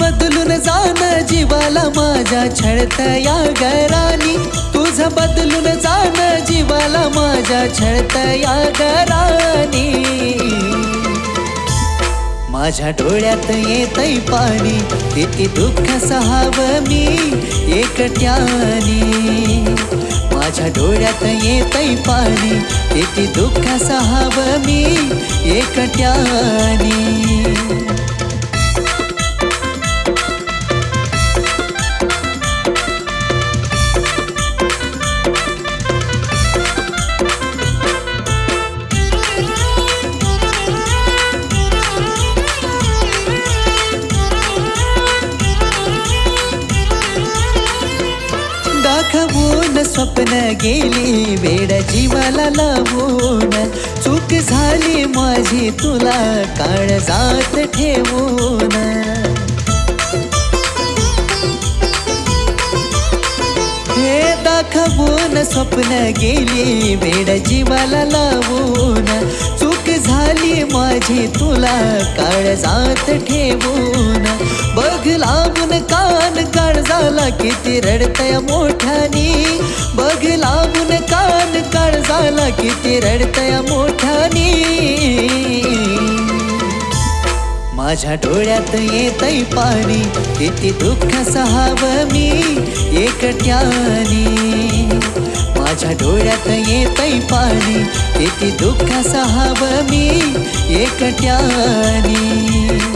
बदलून जाण जीवाला माझ्या छळत या गरानी तुझं बदलून जा माझ्या छळत या गरानी माझ्या डोळ्यात येतय पाणी किती दुःख सहाव मी एकट्यानी. माझ्या डोळ्यात येतय पाणी किती दुःख सहाव मी एकट्यानी. स्वप्न गेली वेड जीवाला लावून. चूक झाली माझी तुला काळजात ठेवून. हे दाखवून स्वप्न गेली वेड जीवाला लावून. माझी तुला काळजात ठेवून. बघ लावून कान काळजाला किती रडतय मोठ्यानी. बघ लावून कान काळजाला किती रडतय मोठ्यानी. माझ्या डोळ्यात येतय पाणी किती दुःख सहावं मी एकट्याने. माझ्या डोळ्यात येतय पाणी किती दुःख सहावं मी एकट्याने.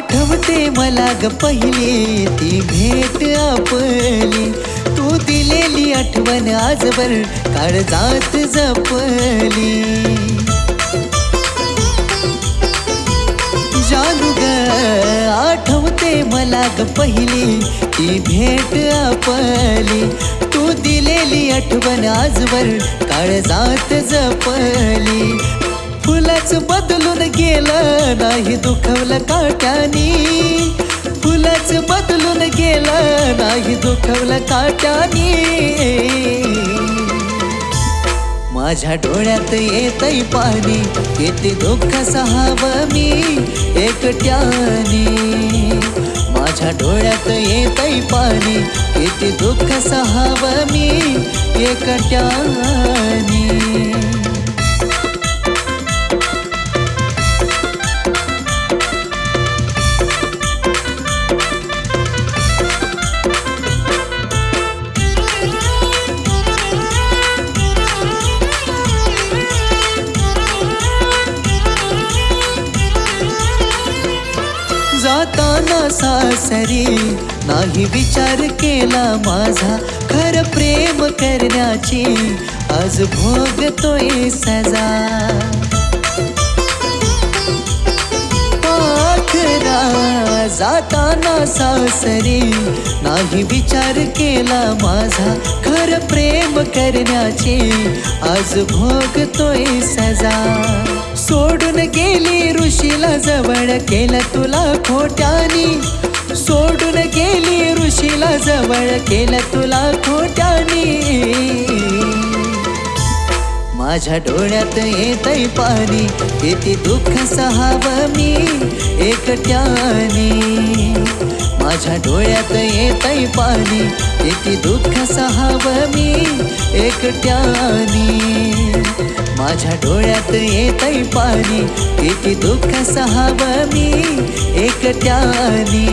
आठवते मला ग पहिली ती भेट आपली. तू दिलेली आठवण आजवर काळजात जपली. जानू ग आठवते मला ग पहिली ती भेट आपली. तू दिलेली आठवण आजवर काळजात जपली. फुलाच बदलून गेलं नाही दुखवलं काट्यानी. फुलाच बदलून गेलं नाही दुखवलं काट्यानी. माझ्या डोळ्यात येतय पाणी किती दुःख सहावं मी एकट्यानी. माझ्या डोळ्यात येतय पाणी किती दुःख सहावं मी एकट्यानी. जाताना सासरी नाही विचार केला माझा खर प्रेम करण्याची आज भोगतोय सजा. पाखरा जाताना सासरी नाही विचार केला माझा खर प्रेम करण्याची आज भोगतोय सजा. सोडून गेली ऋषीला जवळ केलं तुला खोट्यानी. सोडून गेली ऋषीला जवळ केलं तुला खोट्यानी. माझ्या डोळ्यात येतय पाणी किती दुःख सहावं मी एकट्यानी. माझ्या डोळ्यात येतय पाणी किती दुःख सहावं मी एकट्यानी. माझ्या डोळ्यात येतय पाणी. किती दुःख सहाव मी एकट्यानी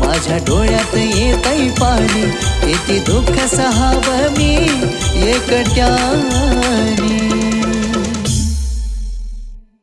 माझ्या डोळ्यात येतय पाणी. किती दुःख सहाव मी एकट्यानी